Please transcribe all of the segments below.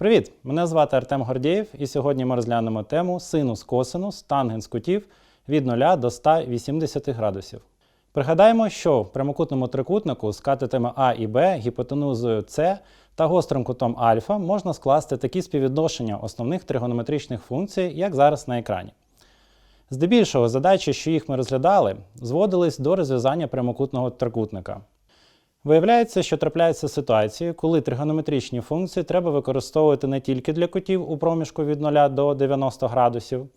Привіт! Мене звати Артем Гордєєв, і сьогодні ми розглянемо тему синус косинус тангенс кутів від 0 до 180 градусів. Пригадаємо, що в прямокутному трикутнику з катетами А і Б, гіпотенузою С та гострим кутом альфа можна скласти такі співвідношення основних тригонометричних функцій, як зараз на екрані. Здебільшого задачі, що їх ми розглядали, зводились до розв'язання прямокутного трикутника. Виявляється, що трапляються ситуації, коли тригонометричні функції треба використовувати не тільки для кутів у проміжку від 0 до 90 градусів.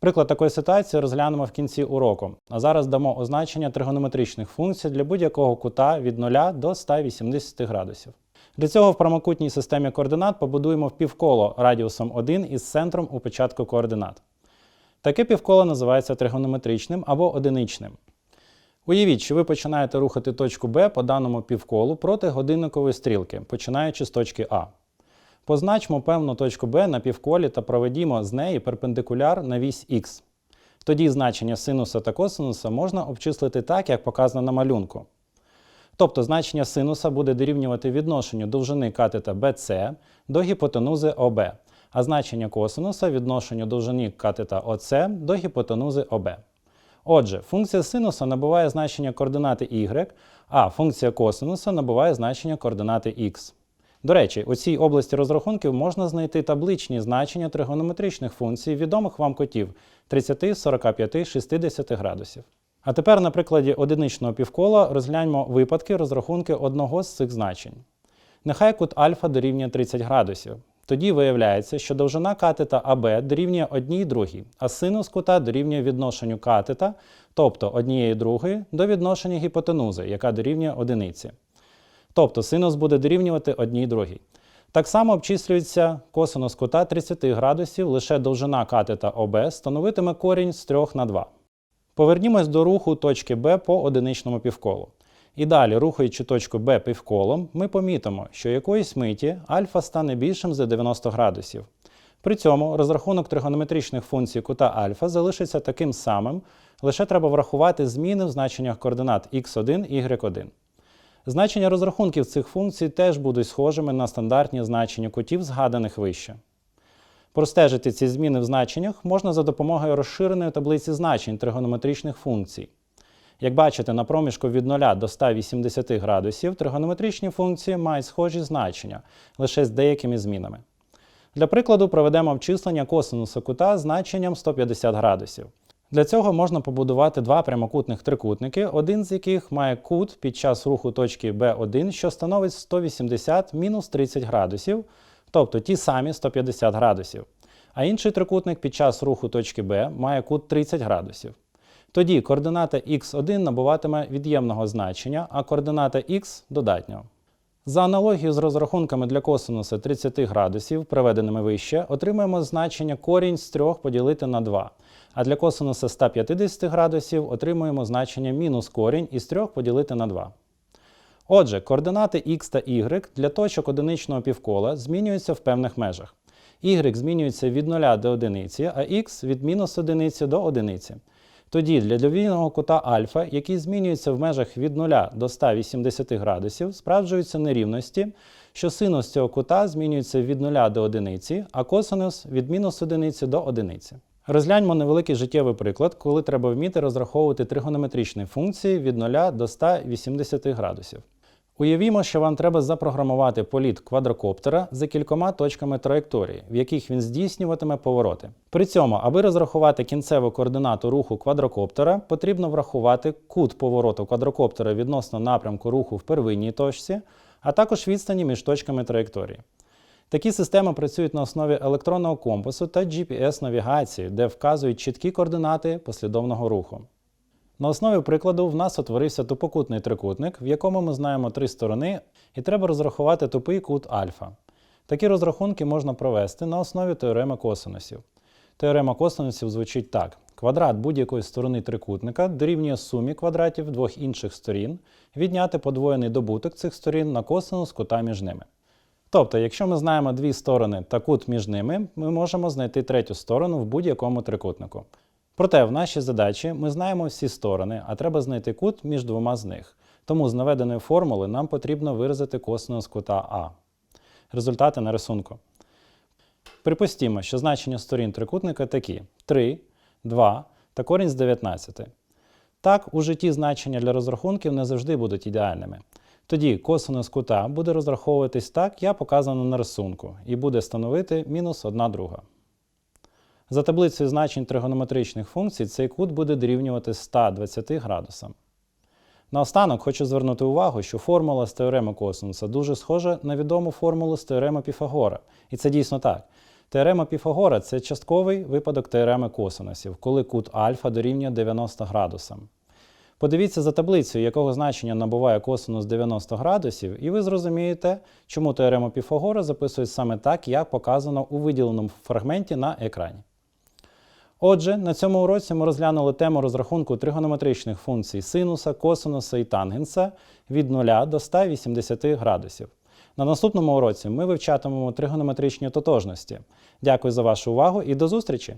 Приклад такої ситуації розглянемо в кінці уроку. А зараз дамо означення тригонометричних функцій для будь-якого кута від 0 до 180 градусів. Для цього в прямокутній системі координат побудуємо півколо радіусом 1 із центром у початку координат. Таке півколо називається тригонометричним або одиничним. Уявіть, що ви починаєте рухати точку Б по даному півколу проти годинникової стрілки, починаючи з точки А. Позначмо певну точку Б на півколі та проведімо з неї перпендикуляр на вісь Х. Тоді значення синуса та косинуса можна обчислити так, як показано на малюнку. Тобто значення синуса буде дорівнювати відношенню довжини катета BC до гіпотенузи ОБ, а значення косинуса відношенню довжини катета ОС до гіпотенузи ОБ. Отже, функція синуса набуває значення координати y, а функція косинуса набуває значення координати x. До речі, у цій області розрахунків можна знайти табличні значення тригонометричних функцій відомих вам котів 30, 45, 60 градусів. А тепер на прикладі одиничного півкола розгляньмо випадки розрахунки одного з цих значень. Нехай кут альфа дорівнює 30 градусів. Тоді виявляється, що довжина катета АБ дорівнює одній другій, а синус кута дорівнює відношенню катета, тобто однієї другої, до відношення гіпотенузи, яка дорівнює одиниці. Тобто синус буде дорівнювати одній другій. Так само обчислюється косинус кута 30 градусів, лише довжина катета ОБ становитиме корінь з 3 на 2. Повернімось до руху точки Б по одиничному півколу. І далі, рухаючи точку Б півколом, ми помітимо, що якоїсь миті альфа стане більшим за 90 градусів. При цьому розрахунок тригонометричних функцій кута альфа залишиться таким самим, лише треба врахувати зміни в значеннях координат x1 y1. Значення розрахунків цих функцій теж будуть схожими на стандартні значення кутів, згаданих вище. Простежити ці зміни в значеннях можна за допомогою розширеної таблиці значень тригонометричних функцій. Як бачите, на проміжку від 0 до 180 градусів тригонометричні функції мають схожі значення, лише з деякими змінами. Для прикладу проведемо обчислення косинуса кута значенням 150 градусів. Для цього можна побудувати два прямокутних трикутники, один з яких має кут під час руху точки B1, що становить 180 мінус 30 градусів, тобто ті самі 150 градусів. А інший трикутник під час руху точки B має кут 30 градусів. Тоді координата x1 набуватиме від'ємного значення, а координата x додатнього. За аналогією з розрахунками для косинуса 30 градусів, приведеними вище, отримаємо значення корінь з 3 поділити на 2. А для косинуса 150 градусів отримуємо значення мінус корінь із 3 поділити на 2. Отже, координати x та y для точок одиничного півкола змінюються в певних межах. y змінюється від 0 до 1, а x від мінус 1 до 1. Тоді для довільного кута альфа, який змінюється в межах від 0 до 180 градусів, справджуються нерівності, що синус цього кута змінюється від 0 до 1, а косинус від мінус 1 до 1. Розгляньмо невеликий життєвий приклад, коли треба вміти розраховувати тригонометричні функції від 0 до 180 градусів. Уявімо, що вам треба запрограмувати політ квадрокоптера за кількома точками траєкторії, в яких він здійснюватиме повороти. При цьому, аби розрахувати кінцеву координату руху квадрокоптера, потрібно врахувати кут повороту квадрокоптера відносно напрямку руху в первинній точці, а також відстані між точками траєкторії. Такі системи працюють на основі електронного компасу та GPS-навігації, де вказують чіткі координати послідовного руху. На основі прикладу в нас утворився тупокутний трикутник, в якому ми знаємо три сторони, і треба розрахувати тупий кут альфа. Такі розрахунки можна провести на основі теореми косинусів. Теорема косинусів звучить так: квадрат будь-якої сторони трикутника дорівнює сумі квадратів двох інших сторін, відняти подвоєний добуток цих сторін на косинус кута між ними. Тобто, якщо ми знаємо дві сторони та кут між ними, ми можемо знайти третю сторону в будь-якому трикутнику. Проте в нашій задачі ми знаємо всі сторони, а треба знайти кут між двома з них. Тому з наведеної формули нам потрібно виразити косинус кута А. Результати на рисунку. Припустімо, що значення сторін трикутника такі: 3, 2 та корінь з 19. Так, у житті значення для розрахунків не завжди будуть ідеальними. Тоді косинус кута буде розраховуватись так, як показано на рисунку, і буде становити мінус 1 друга. За таблицею значень тригонометричних функцій цей кут буде дорівнювати 120 градусам. Наостанок хочу звернути увагу, що формула з теореми косинуса дуже схожа на відому формулу з теореми Піфагора. І це дійсно так. Теорема Піфагора це частковий випадок теореми косинусів, коли кут альфа дорівнює 90 градусам. Подивіться за таблицею, якого значення набуває косинус 90 градусів, і ви зрозумієте, чому теорему Піфагора записують саме так, як показано у виділеному фрагменті на екрані. Отже, на цьому уроці ми розглянули тему розрахунку тригонометричних функцій синуса, косинуса і тангенса від 0 до 180 градусів. На наступному уроці ми вивчатимемо тригонометричні тотожності. Дякую за вашу увагу і до зустрічі!